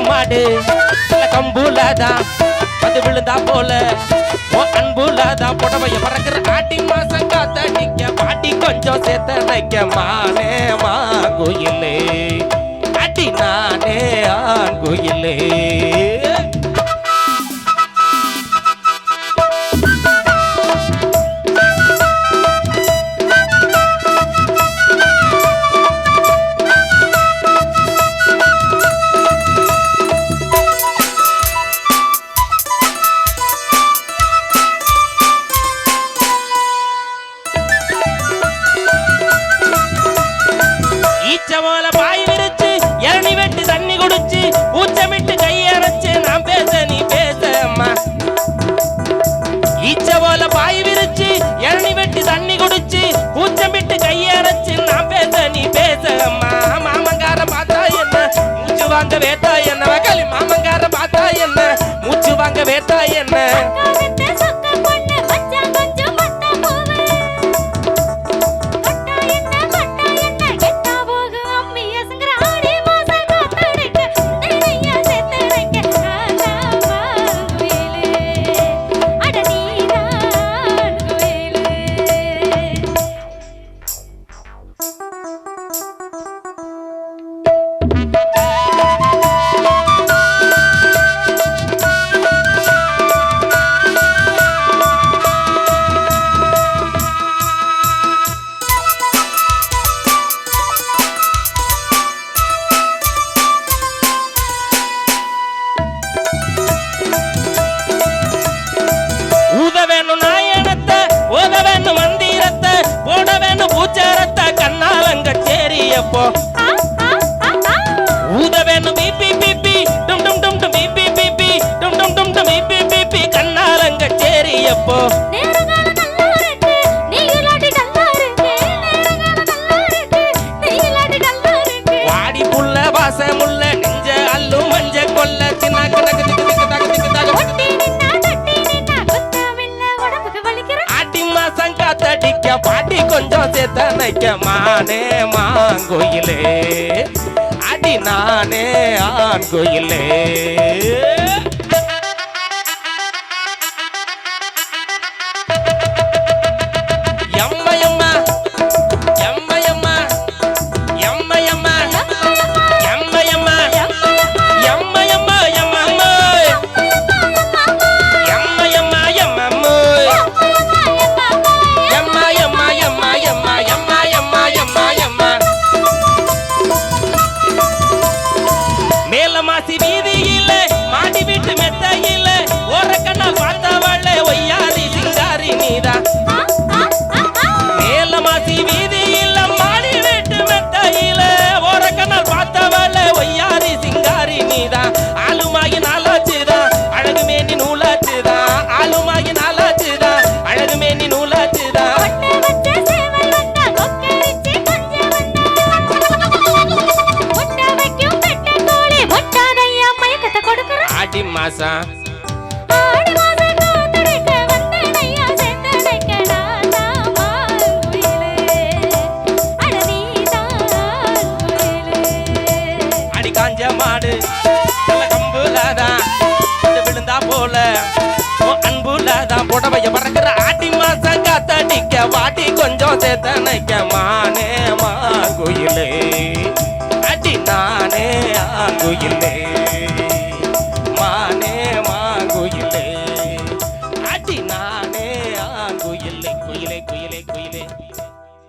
மாடு சில கம்புலதான் வந்து விழுந்தா போல. ஓ அன்புலதான் புடவைய பறக்கிற ஆட்டி மாசம் காத்தடிக்க பாட்டி கொஞ்சம் சேர்த்த சேத்தனைக்க மானே மாங்குயிலே. அடி நானே ஆங்குயிலே. என்ன? அப்போ ஊத வேணும் பீப்பி பீப்பி டும் டும் டும் டும் பீப்பி பீப்பி டும் டும் டும் டும் பீப்பி பீப்பி கண்ணாலங்க சேரி அப்போ வாடி புள்ள வாசமுள்ள நெஞ்ச அல்லு மஞ்ச கொல்ல சின்ன கணக்கு காத்தடிக்க பாட்டி கொஞ்சம் சேத்தனைக்க மானே மாங்குயிலே அடி நானே ஆண் குயிலே. காசி மாசி வீதியில மாடி வீட்டு மெத்தையில மாசம் அடி காஞ்ச மாடு நல்ல கம்புலதான். இது விழுந்தா போல ஓ அன்புலதான். புடவைய பறக்கிற ஆட்டி மாசம் காத்தடிக்க வாட்டி கொஞ்சம் சேத்தனைக்க